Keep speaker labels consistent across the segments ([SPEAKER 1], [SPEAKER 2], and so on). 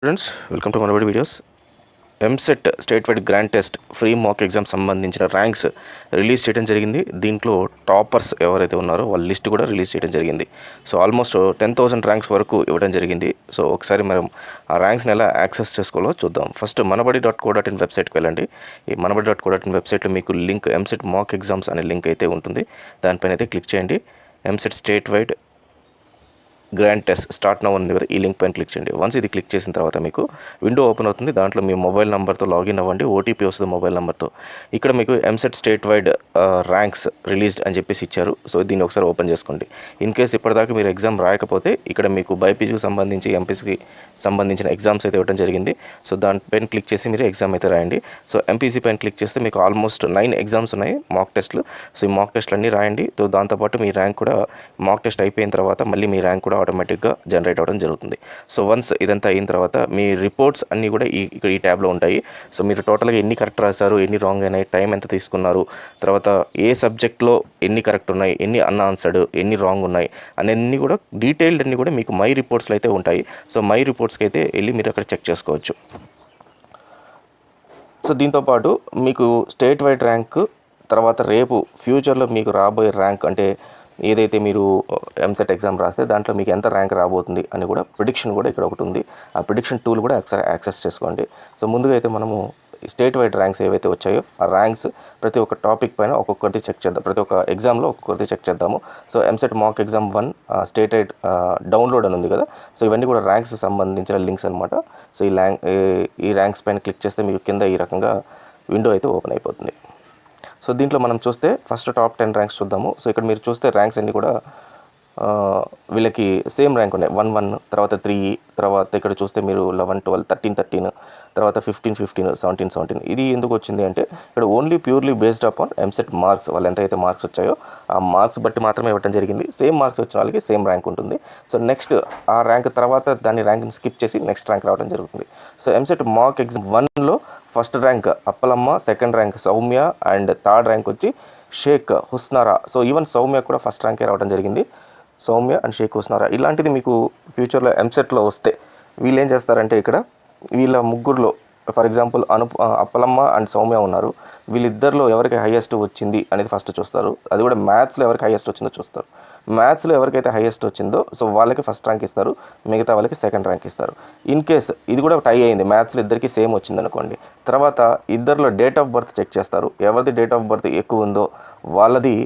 [SPEAKER 1] Students welcome to Manabadi videos EAMCET state wide grand test free mock exam సంబంధించిన ranks release చేయడం జరిగింది. దీంట్లో toppers ఎవరైతే ఉన్నారో వాళ్ళ లిస్ట్ కూడా రిలీజ్ చేయడం జరిగింది. So almost ten thousand ranks వరకు ఇవ్వడం జరిగింది. సో ఒకసారి మనం ఆ ర్యాంక్స్ని ఎలా యాక్సెస్ చేసుకోవాలో చూద్దాం. First Manabadi dot co dot in వెబ్సైట్కి వెళ్ళండి. ఈ Manabadi dot co dot in వెబ్సైట్లో మీకు లింక్ ఎంసెట్ మాక్ ఎగ్జామ్స్ అనే లింక్ అయితే ఉంటుంది. దానిపైన అయితే క్లిక్ చేయండి. EAMCET state wide grand test start now ఉంది కదా ఈ లింక్ పైన క్లిక్ చేయండి. వన్స్ ఇది క్లిక్ చేసిన తర్వాత మీకు విండో ఓపెన్ అవుతుంది. దాంట్లో మీ మొబైల్ నెంబర్తో లాగిన్ అవ్వండి ఓటీపీ వస్తుంది మొబైల్ నెంబర్తో ఇక్కడ మీకు EAMCET state wide ranks released అని చెప్పేసి ఇచ్చారు. సో దీన్ని ఒకసారి ఓపెన్ చేసుకోండి. ఇన్ కేస్ ఇప్పటిదాకా మీరు ఎగ్జామ్ రాయకపోతే ఇక్కడ మీకు బైపీసీకి సంబంధించి ఎంపీసీకి సంబంధించిన ఎగ్జామ్స్ అయితే ఇవ్వడం జరిగింది. సో దానిపైన క్లిక్ చేసి మీరు ఎగ్జామ్ అయితే రాయండి. సో ఎంపీసీ పైన క్లిక్ చేస్తే మీకు ఆల్మోస్ట్ నైన్ ఎగ్జామ్స్ ఉన్నాయి మాక్ టెస్ట్లు సో ఈ మాక్ టెస్ట్లు అన్నీ రాయండి. సో దాంతోపాటు మీ ర్యాంక్ కూడా మాక్ టెస్ట్ అయిపోయిన తర్వాత మళ్ళీ మీ ర్యాంక్ కూడా ఆటోమేటిక్గా జనరేట్ అవ్వడం జరుగుతుంది. సో వన్స్ ఇదంతా అయిన తర్వాత మీ రిపోర్ట్స్ అన్నీ కూడా ఈ ఇక్కడ ఈ ట్యాబ్లో ఉంటాయి. సో మీరు టోటల్గా ఎన్ని కరెక్ట్ రాశారు ఎన్ని రాంగ్ అయినాయి టైం ఎంత తీసుకున్నారు తర్వాత ఏ సబ్జెక్ట్లో ఎన్ని కరెక్ట్ ఉన్నాయి ఎన్ని అన్ఆన్సర్డ్ ఎన్ని రాంగ్ ఉన్నాయి అన్నీ కూడా డీటెయిల్డ్ అన్నీ కూడా మీకు మై రిపోర్ట్స్లో అయితే ఉంటాయి. సో మై రిపోర్ట్స్కి అయితే వెళ్ళి మీరు అక్కడ చెక్ చేసుకోవచ్చు. సో దీంతోపాటు మీకు స్టేట్ వైడ్ ర్యాంక్ తర్వాత రేపు ఫ్యూచర్లో మీకు రాబోయే ర్యాంక్ అంటే ఏదైతే మీరు ఎంసెట్ ఎగ్జామ్ రాస్తే దాంట్లో మీకు ఎంత ర్యాంక్ రాబోతుంది అని కూడా ప్రిడిక్షన్ కూడా ఇక్కడ ఒకటి ఉంది. ఆ ప్రిడిక్షన్ టూల్ కూడా ఒకసారి యాక్సెస్ చేసుకోండి. సో ముందుగా అయితే మనము స్టేట్ వైడ్ ర్యాంక్స్ ఏవైతే వచ్చాయో ఆ ర్యాంక్స్ ప్రతి ఒక్క టాపిక్ పైన ఒక్కొక్కటి చెక్ చేద్దాం. ప్రతి ఒక్క ఎగ్జామ్లో ఒక్కొక్కటి చెక్ చేద్దాము. So EAMCET mock exam one state wide download అని ఉంది కదా. సో ఇవన్నీ కూడా ర్యాంక్స్ సంబంధించిన లింక్స్ అనమాట సో ఈ ల్యాంక్ ఈ ర్యాంక్స్ పైన క్లిక్ చేస్తే మీకు కింద ఈ రకంగా విండో అయితే ఓపెన్ అయిపోతుంది. సో దీంట్లో మనం చూస్తే ఫస్ట్ టాప్ టెన్ ర్యాంక్స్ చూద్దాము. సో ఇక్కడ మీరు చూస్తే ర్యాంక్స్ అన్నీ కూడా వీళ్ళకి సేమ్ ర్యాంక్ ఉన్నాయి వన్ వన్ తర్వాత త్రీ తర్వాత ఇక్కడ చూస్తే మీరు లెవెన్ ట్వెల్వ్ థర్టీన్ థర్టీన్ తర్వాత ఫిఫ్టీన్ ఫిఫ్టీన్ సెవెంటీన్ సెవెంటీన్. ఇది ఎందుకు వచ్చింది అంటే ఇక్కడ only purely based upon EAMCET marks. వాళ్ళు ఎంతైతే మార్క్స్ వచ్చాయో ఆ మార్క్స్ బట్టి మాత్రమే ఇవ్వడం జరిగింది. సేమ్ మార్క్స్ వచ్చిన వాళ్ళకి సేమ్ ర్యాంక్ ఉంటుంది. సో నెక్స్ట్ ఆ ర్యాంక్ తర్వాత దాని ర్యాంక్ని స్కిప్ చేసి నెక్స్ట్ ర్యాంక్ రావడం జరుగుతుంది. సో ఎంసెట్ మార్క్ ఎగ్జామ్ వన్లో first rank Appalamma second rank Soumya and third rank వచ్చి షేక్ హుస్నారా. సో ఈవెన్ సౌమ్య కూడా ఫస్ట్ ర్యాంకే రావడం జరిగింది. సౌమ్య అండ్ షేక్ హుస్నారా. ఇలాంటిది మీకు ఫ్యూచర్లో ఎంసెట్లో వస్తే వీళ్ళు ఏం చేస్తారంటే ఇక్కడ వీళ్ళ ముగ్గురులో for example Anu Appalamma and Soumya ఉన్నారు. వీళ్ళిద్దరిలో ఎవరికి హైయెస్ట్ వచ్చింది అనేది ఫస్ట్ చూస్తారు. అది కూడా మ్యాథ్స్లో ఎవరికి హైయెస్ట్ వచ్చిందో చూస్తారు. మ్యాథ్స్లో ఎవరికైతే హైయెస్ట్ వచ్చిందో సో వాళ్ళకి ఫస్ట్ ర్యాంక్ ఇస్తారు మిగతా వాళ్ళకి సెకండ్ ర్యాంక్ ఇస్తారు. ఇన్ కేస్ ఇది కూడా టై అయింది మ్యాథ్స్లో ఇద్దరికి సేమ్ వచ్చింది అనుకోండి తర్వాత ఇద్దరిలో డేట్ ఆఫ్ బర్త్ చెక్ చేస్తారు. ఎవరిది డేట్ ఆఫ్ బర్త్ ఎక్కువ ఉందో వాళ్ళది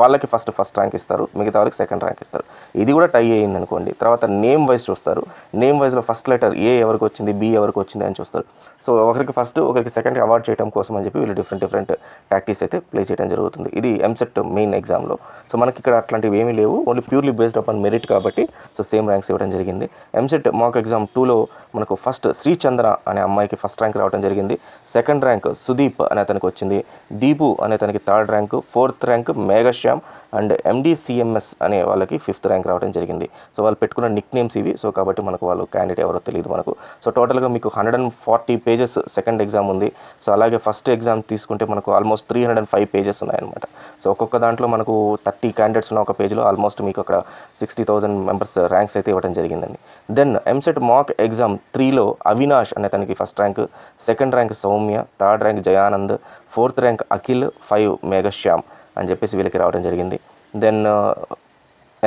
[SPEAKER 1] వాళ్ళకి ఫస్ట్ ఫస్ట్ ర్యాంక్ ఇస్తారు మిగతా వాళ్ళకి సెకండ్ ర్యాంక్ ఇస్తారు. ఇది కూడా టై అయింది అనుకోండి తర్వాత నేమ్ వైజ్ చూస్తారు. నేమ్ వైజ్లో ఫస్ట్ లెటర్ ఏ ఎవరికి వచ్చింది బి ఎవరికి వచ్చింది అని చూస్తారు. సో ఒకరికి ఫస్ట్ ఒకరికి సెకండ్ అవార్డ్ చేయడం కోసం అని చెప్పి వీళ్ళు డిఫరెంట్ డిఫరెంట్ టాక్టీస్ అయితే ప్లే చేయడం జరుగుతుంది. ఇది ఎంసెట్ మెయిన్ ఎగ్జామ్లో సో మనకి ఇక్కడ అట్లాంటివి ఏమీ లేవు. Only purely based upon merit కాబట్టి సో సేమ్ ర్యాంక్స్ ఇవ్వడం జరిగింది. ఎంసెట్ మాక్ ఎగ్జామ్ టూలో మనకు ఫస్ట్ శ్రీచంద్ర అనే అమ్మాయికి ఫస్ట్ ర్యాంక్ రావడం జరిగింది. సెకండ్ ర్యాంక్ సుదీప్ అనే అతనికి వచ్చింది. దీపు అనే అతనికి third rank fourth rank Meghashyam and ఎండిసిఎంఎస్ అనే వాళ్ళకి ఫిఫ్త్ ర్యాంక్ రావడం జరిగింది. సో వాళ్ళు పెట్టుకున్న నిక్ నేమ్స్ ఇవి. సో కాబట్టి మనకు వాళ్ళు క్యాండిడేట్ ఎవరో తెలియదు మనకు. సో టోటల్గా మీకు hundred and forty pages second exam ఉంది. సో అలాగే ఫస్ట్ ఎగ్జామ్ తీసుకుంటే మనకు almost three hundred and five pages ఉన్నాయన్నమాట. సో ఒక్కొక్క దాంట్లో మనకు థర్టీ క్యాండిడేట్ క్యాండిడేట్స్ ఉన్న ఒక పేజ్లో ఆల్మోస్ట్ మీకు అక్కడ సిక్స్టీ థౌసండ్ మెంబర్స్ ర్యాంక్స్ అయితే ఇవ్వడం జరిగిందండి. దెన్ ఎంసెట్ మాక్ ఎగ్జామ్ త్రీలో అవినాష్ అనే తనకి first rank second rank Soumya third rank Jayanand fourth rank Akhil five Meghashyam అని చెప్పేసి వీళ్ళకి రావడం జరిగింది. Then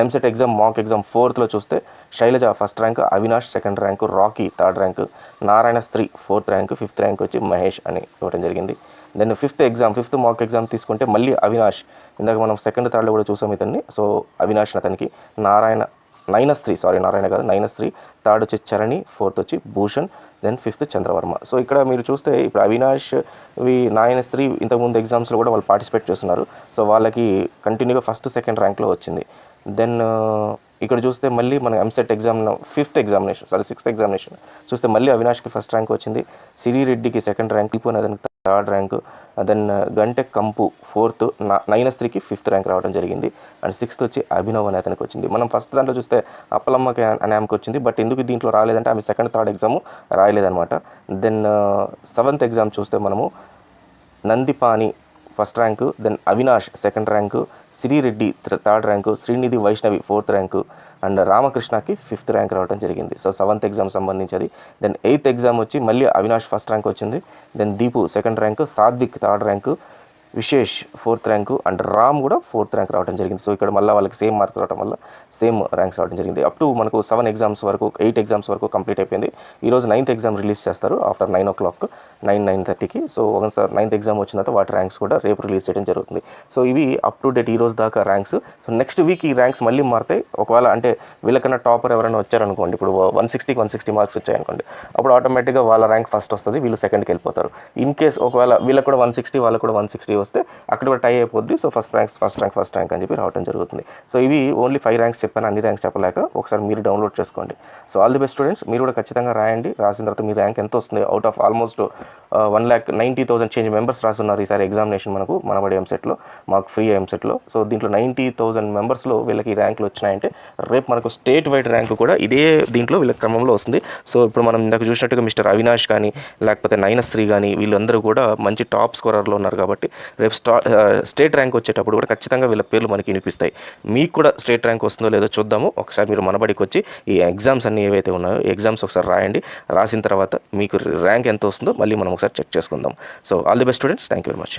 [SPEAKER 1] EAMCET exam mock exam ఫోర్త్లో చూస్తే Sailaja first rank Avinash second rank Rocky third rank Narayana స్త్రీ ఫోర్త్ ర్యాంక్ ఫిఫ్త్ ర్యాంక్ వచ్చి మహేష్ అని ఇవ్వడం జరిగింది. Then fifth exam fifth mock exam తీసుకుంటే మళ్ళీ అవినాష్ ఇందాక మనం సెకండ్ థర్డ్లో కూడా చూసాం ఇతన్ని. సో అవినాష్ అతనికి నారాయణ నైనశ్రీ సారీ నారాయణ కాదు త్రీ థర్డ్ వచ్చి చరణి ఫోర్త్ వచ్చి Bhushan then fifth Chandravarma. So ఇక్కడ మీరు చూస్తే ఇప్పుడు అవినాష్ వి నాయనశ్రీ ఇంతకుముందు ఎగ్జామ్స్లో కూడా వాళ్ళు పార్టిసిపేట్ చేస్తున్నారు. సో వాళ్ళకి కంటిన్యూగా ఫస్ట్ సెకండ్ ర్యాంక్లో వచ్చింది. దెన్ uh, ఇక్కడ చూస్తే మళ్ళీ మన EAMCET exam fifth examination sorry sixth examination చూస్తే మళ్ళీ అవినాష్కి ఫస్ట్ ర్యాంక్ వచ్చింది. సిరి రెడ్డికి సెకండ్ ర్యాంక్ ఇప్పుడు అతనికి థర్డ్ ర్యాంక్ దెన్ uh, గంటె కంపు ఫోర్త్ నైనస్త్రీకి ఫిఫ్త్ ర్యాంక్ రావడం జరిగింది. అండ్ సిక్స్త్ వచ్చి అభినవ్ అనే అతనికి వచ్చింది. మనం ఫస్ట్ దాంట్లో చూస్తే అప్పలమ్మకి అనే ఆమెకి వచ్చింది. బట్ ఎందుకు దీంట్లో రాలేదంటే ఆమె సెకండ్ థర్డ్ ఎగ్జామ్ రాయలేదన్నమాట. దెన్ uh, సెవెంత్ ఎగ్జామ్ చూస్తే మనము Nandipani first rank then Avinash second rank Srireddy third rank Srinidhi Vaishnavi fourth rank and రామకృష్ణకి fifth rank రావడం జరిగింది. సో సెవెంత్ ఎగ్జామ్ సంబంధించి దెన్ ఎయిత్ ఎగ్జామ్ వచ్చి మళ్ళీ అవినాష్ ఫస్ట్ ర్యాంక్ వచ్చింది. Then Deepu second rank Sadvik third rank Vishesh fourth rank and Ram కూడా fourth rank రావడం జరిగింది. So ఇక్కడ మళ్ళీ వాళ్ళకి సేమ్ మార్క్స్ రావడం వల్ల సేమ్ ర్యాంక్స్ రావడం జరిగింది. అప్ టు మనకు సెవెన్ ఎగ్జామ్స్ వరకు ఎయిట్ ఎగ్జామ్స్ వరకు కంప్లీట్ అయిపోయింది. ఈరోజు నైన్త్ ఎగ్జామ్ రిలీజ్ చేస్తారు after nine o'clock nine nine థర్టీకి సో ఒకసారి నైన్త్ ఎగ్జామ్ వచ్చిన తర్వాత వాటి ర్యాంక్స్ కూడా రేపు రిలీజ్ చేయడం జరుగుతుంది. సో ఇవి అప్ టు డేట్ ఈ రోజు దాకా ర్యాంక్స్ సో నెక్స్ట్ వీక్ ఈ ర్యాంక్స్ మళ్ళీ మారుతాయి. ఒకవేళ అంటే వీళ్ళకన్నా టాపర్ ఎవరైనా వచ్చారనుకోండి ఇప్పుడు వన్ సిక్స్టీకి వన్ సిక్స్టీ మార్క్స్ వచ్చాయనుకోండి అప్పుడు ఆటోమేటిక్గా వాళ్ళ ర్యాంక్ ఫస్ట్ వస్తుంది వీళ్ళు సెకండ్కి వెళ్ళిపోతారు. ఇన్ కేస్ ఒకవేళ వీళ్ళకి కూడా వన్ సిక్స్టీ వాళ్ళకి కూడా వన్ సిక్స్టీ వస్తే అక్కడ కూడా టై అయిపోద్ది. So first ranks first rank first rank అని చెప్పి రావడం జరుగుతుంది. సో ఇవి ఓన్లీ ఫైవ్ ర్యాంక్స్ చెప్పాను అన్ని ర్యాంక్స్ చెప్పలేక ఒకసారి మీరు డౌన్లోడ్ చేసుకోండి. So all the best students మీరు కూడా ఖచ్చితంగా రాయండి. రాసిన తర్వాత మీ ర్యాంక్ ఎంత వస్తుంది? Out of almost one lakh ninety thousand change members రాస్తున్నారు ఈసారి ఎగ్జామినేషన్ మనకు మనబడి ఎంసెట్లో మాకు ఫ్రీ ఎంసెట్లో సో దీంట్లో నైంటీ థౌసండ్ మెంబర్స్లో వీళ్ళకి ర్యాంకులు వచ్చినాయంటే రేపు మనకు స్టేట్ వైడ్ ర్యాంక్ కూడా ఇదే దీంట్లో వీళ్ళ క్రమంలో వస్తుంది. సో ఇప్పుడు మనం ఇందాక చూసినట్టుగా మిస్టర్ అవినాష్ కానీ లేకపోతే నయనశ్రీ కానీ వీళ్ళందరూ కూడా మంచి టాప్ స్కోరర్లో ఉన్నారు కాబట్టి రేపు స్టా స్టేట్ ర్యాంక్ వచ్చేటప్పుడు కూడా ఖచ్చితంగా వీళ్ళ పేర్లు మనకి వినిపిస్తాయి. మీకు కూడా స్టేట్ ర్యాంక్ వస్తుందో లేదో చూద్దాము. ఒకసారి మీరు మనబడికి వచ్చి ఈ ఎగ్జామ్స్ అన్ని ఏవైతే ఉన్నాయో ఈ ఎగ్జామ్స్ ఒకసారి రాయండి. రాసిన తర్వాత మీకు ర్యాంక్ ఎంత వస్తుందో మళ్ళీ మనం ఒకసారి చెక్ చేసుకుందాం. So all the best students. Thank you very much.